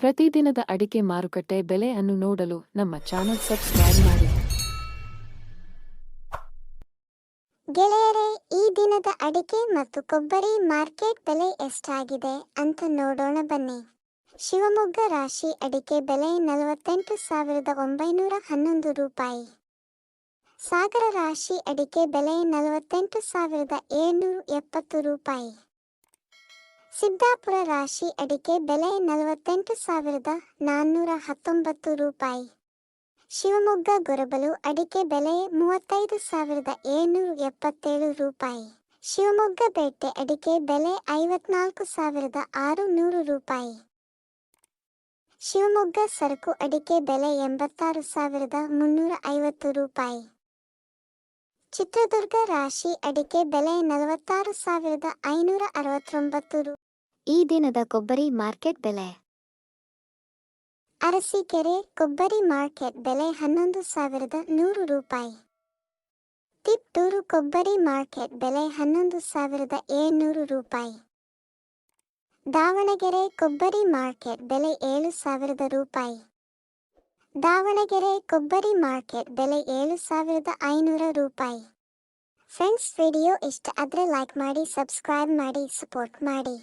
ಪ್ರತಿದಿನದ ಅಡಿಕೆ ಮಾರುಕಟ್ಟೆ ಬೆಲೆ ಅನ್ನು ನೋಡಲು ನಮ್ಮ ಚಾನೆಲ್ ಸಬ್ಸ್ಕ್ರೈಬ್ ಮಾಡಿ. ಗೆಳೆಯರೇ, ಈ ದಿನದ ಅಡಿಕೆ ಮತ್ತು ಕೊಬ್ಬರಿ ಮಾರ್ಕೆಟ್ ಬೆಲೆ ಎಷ್ಟಾಗಿದೆ ಅಂತ ನೋಡೋಣ ಬನ್ನಿ. ಶಿವಮೊಗ್ಗ ರಾಶಿ ಅಡಿಕೆ ಬೆಲೆ ನಲವತ್ತೆಂಟು ಸಾವಿರದ ಒಂಬೈನೂರ ಹನ್ನೊಂದು ರೂಪಾಯಿ. ಸಾಗರ ರಾಶಿ ಅಡಿಕೆ ಬೆಲೆ ನಲವತ್ತೆಂಟು ಸಾವಿರದ ಏಳ್ನೂರ ಎಪ್ಪತ್ತು ರೂಪಾಯಿ. ಸಿದ್ದಾಪುರ ರಾಶಿ ಅಡಿಕೆ ಬೆಲೆ ನಲವತ್ತೆಂಟು ಸಾವಿರದ ನಾನ್ನೂರ ಹತ್ತೊಂಬತ್ತು ರೂಪಾಯಿ. ಶಿವಮೊಗ್ಗ ಗೊರಬಲು ಅಡಿಕೆ ಬೆಲೆ ಮೂವತ್ತೈದು ಸಾವಿರದ ಏಳ್ನೂರ ಎಪ್ಪತ್ತೇಳು ರೂಪಾಯಿ. ಶಿವಮೊಗ್ಗ ಬೇಟೆ ಅಡಿಕೆ ಬೆಲೆ ಐವತ್ನಾಲ್ಕು ಸಾವಿರದ ಆರು ನೂರು ರೂಪಾಯಿ. ಶಿವಮೊಗ್ಗ ಸರಕು ಅಡಿಕೆ ಬೆಲೆ ಎಂಬತ್ತಾರು ಸಾವಿರದ ಮುನ್ನೂರ ಐವತ್ತು ರೂಪಾಯಿ. ಚಿತ್ರದುರ್ಗ ರಾಶಿ ಅಡಿಕೆ ಬೆಲೆ ನಲವತ್ತಾರು ಸಾವಿರದ ಐನೂರ ಅರವತ್ತೊಂಬತ್ತು ರು ಈ ದಿನದ ಕೊಬ್ಬರಿ ಮಾರ್ಕೆಟ್ ಬೆಲೆ? ಅರಸೀಕೆರೆ ಕೊಬ್ಬರಿ ಮಾರ್ಕೆಟ್ ಬೆಲೆ ಹನ್ನೊಂದು ಸಾವಿರದ ನೂರು ರೂಪಾಯಿ. ತಿಪ್ಟೂರು ಕೊಬ್ಬರಿ ಮಾರ್ಕೆಟ್ ಬೆಲೆ ಹನ್ನೊಂದು ಸಾವಿರದ ಏಳ್ನೂರು ರೂಪಾಯಿ. ದಾವಣಗೆರೆ ಕೊಬ್ಬರಿ ಮಾರ್ಕೆಟ್ ಬೆಲೆ ಏಳು ಸಾವಿರದ ರೂಪಾಯಿ. ದಾವಣಗೆರೆ ಕೊಬ್ಬರಿ ಮಾರ್ಕೆಟ್ ಬೆಲೆ ಏಳು ಸಾವಿರದ ಐನೂರ ರೂಪಾಯಿ. ಫ್ರೆಂಡ್ಸ್, ವಿಡಿಯೋ ಇಷ್ಟ ಆದರೆ ಲೈಕ್ ಮಾಡಿ ಸಬ್ಸ್ಕ್ರೈಬ್ ಮಾಡಿ ಸಪೋರ್ಟ್ ಮಾಡಿ.